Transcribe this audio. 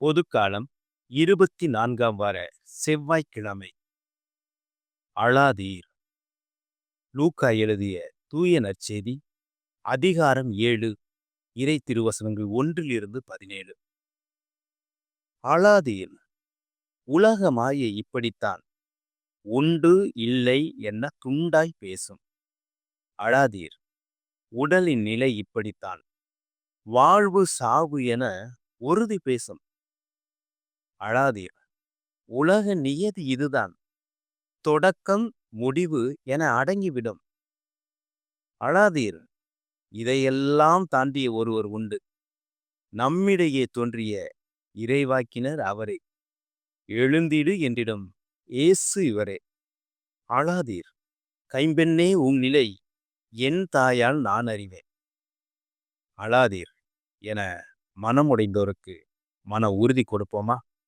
பொதுக்காலம் இருபத்தி நான்காம் வார செவ்வாய்க்கிழமை. அழாதீர் லூக்கா எழுதிய தூய நற்செய்தி அதிகாரம் ஏழு இறை திருவசனங்கள் ஒன்றிலிருந்து பதினேழு. அழாதீர் உலக மாயை இப்படித்தான் உண்டு இல்லை என்ன துண்டாய் பேசும். அழாதீர் உடலின் நிலை இப்படித்தான் வாழ்வு சாவு என உறுதி பேசும். அழாதீர் உலக நியதி இதுதான். தொடக்கம் முடிவு என அடங்கிவிடும். அழாதீர் இதையெல்லாம் தாண்டிய ஒருவர் உண்டு. நம்மிடையே தோன்றிய இறைவாக்கினர் அவரே. எழுந்திடு என்றிடம் ஏசு இவரே. அழாதீர். கைம்பெண்ணே உன் நிலை என் தாயால் நான் அறிவேன். அழாதீர் என மனமுடைந்தோருக்கு மன உறுதி கொடுப்போமா?